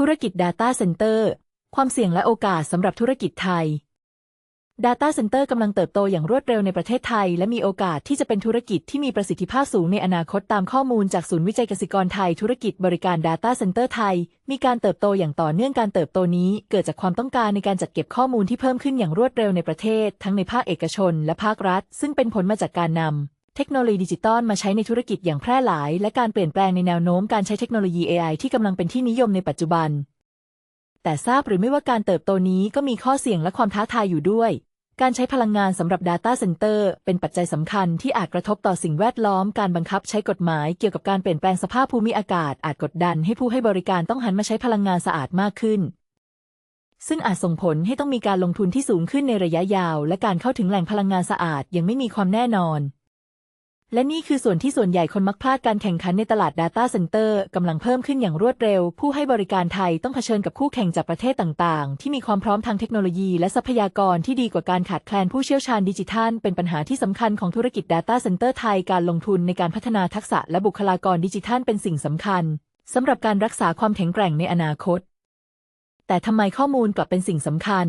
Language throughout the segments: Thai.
ธุรกิจ Data Center ความเสี่ยงและโอกาสสำหรับธุรกิจไทย Data Center กำลังเติบโตอย่างรวดเร็วในประเทศไทย และมีโอกาสที่จะเป็นธุรกิจที่มีประสิทธิภาพสูงในอนาคตตามข้อมูลจากศูนย์วิจัยเกษตรกรไทย ธุรกิจบริการ Data Center ไทย มีการเติบโตอย่างต่อเนื่องการเติบโตนี้ เกิดจากความต้องการในการจัดเก็บข้อมูลที่เพิ่มขึ้นอย่างรวดเร็วในประเทศ ทั้งในภาคเอกชน และภาครัฐ ซึ่งเป็นผลมาจากการนำ เทคโนโลยีดิจิตอลมาใช้ในธุรกิจอย่างแพร่หลาย และการเปลี่ยนแปลงในแนวโน้มการใช้เทคโนโลยี AI ที่กำลังเป็นที่นิยมในปัจจุบัน แต่ทราบหรือไม่ว่าการเติบโตนี้ก็มีข้อเสี่ยงและความท้าทายอยู่ด้วย การใช้พลังงานสำหรับ Data Center เป็นปัจจัยสำคัญที่อาจกระทบต่อสิ่งแวดล้อม การบังคับใช้กฎหมายเกี่ยวกับการเปลี่ยนแปลงสภาพภูมิอากาศอาจกดดันให้ผู้ให้บริการต้องหันมาใช้พลังงานสะอาดมากขึ้นซึ่งอาจส่งผลให้ต้องมีการลงทุนที่สูงขึ้นในระยะยาว และการเข้าถึงแหล่งพลังงานสะอาดยังไม่มีความแน่นอน และนี่คือส่วนที่ส่วนใหญ่คนมักพลาดการแข่งขันในตลาด Data Center กำลังเพิ่มขึ้นอย่างรวดเร็ว ผู้ให้บริการไทยต้องเผชิญกับคู่แข่งจากประเทศต่างๆ ที่มีความพร้อมทางเทคโนโลยีและทรัพยากรที่ดีกว่าการขาดแคลนผู้เชี่ยวชาญดิจิทัล เป็นปัญหาที่สำคัญของธุรกิจ Data Center ไทยการลงทุนในการพัฒนาทักษะและบุคลากรดิจิทัลเป็นสิ่งสำคัญสำหรับการรักษาความแข็งแกร่งในอนาคต แต่ทำไมข้อมูลกลับเป็นสิ่งสำคัญ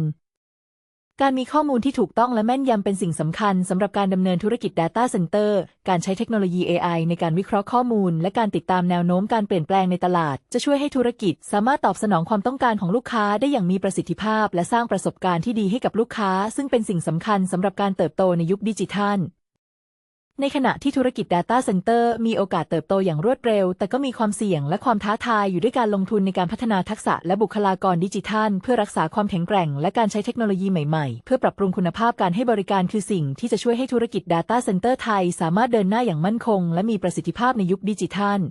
การมีข้อมูลที่ถูกต้องและแม่นยำเป็นสิ่งสำคัญสำหรับการดำเนินธุรกิจ Data Center การใช้เทคโนโลยี AI ในการวิเคราะห์ข้อมูล และการติดตามแนวโน้มการเปลี่ยนแปลงในตลาด จะช่วยให้ธุรกิจ สามารถตอบสนองความต้องการของลูกค้าได้อย่างมีประสิทธิภาพ และสร้างประสบการณ์ที่ดีให้กับลูกค้า ซึ่งเป็นสิ่งสำคัญสำหรับการเติบโตในยุคดิจิทัล ในขณะที่ธุรกิจ Data Center มีโอกาสเติบโตอย่างรวดเร็ว แต่ก็มีความเสี่ยงและความท้าทายอยู่ด้วยการลงทุนในการพัฒนาทักษะและบุคลากรดิจิทัล เพื่อรักษาความแข็งแกร่ง และการใช้เทคโนโลยีใหม่ๆ เพื่อปรับปรุงคุณภาพการให้บริการคือสิ่งที่จะช่วยให้ธุรกิจ Data Center ไทย สามารถเดินหน้าอย่างมั่นคง และมีประสิทธิภาพในยุคดิจิทัล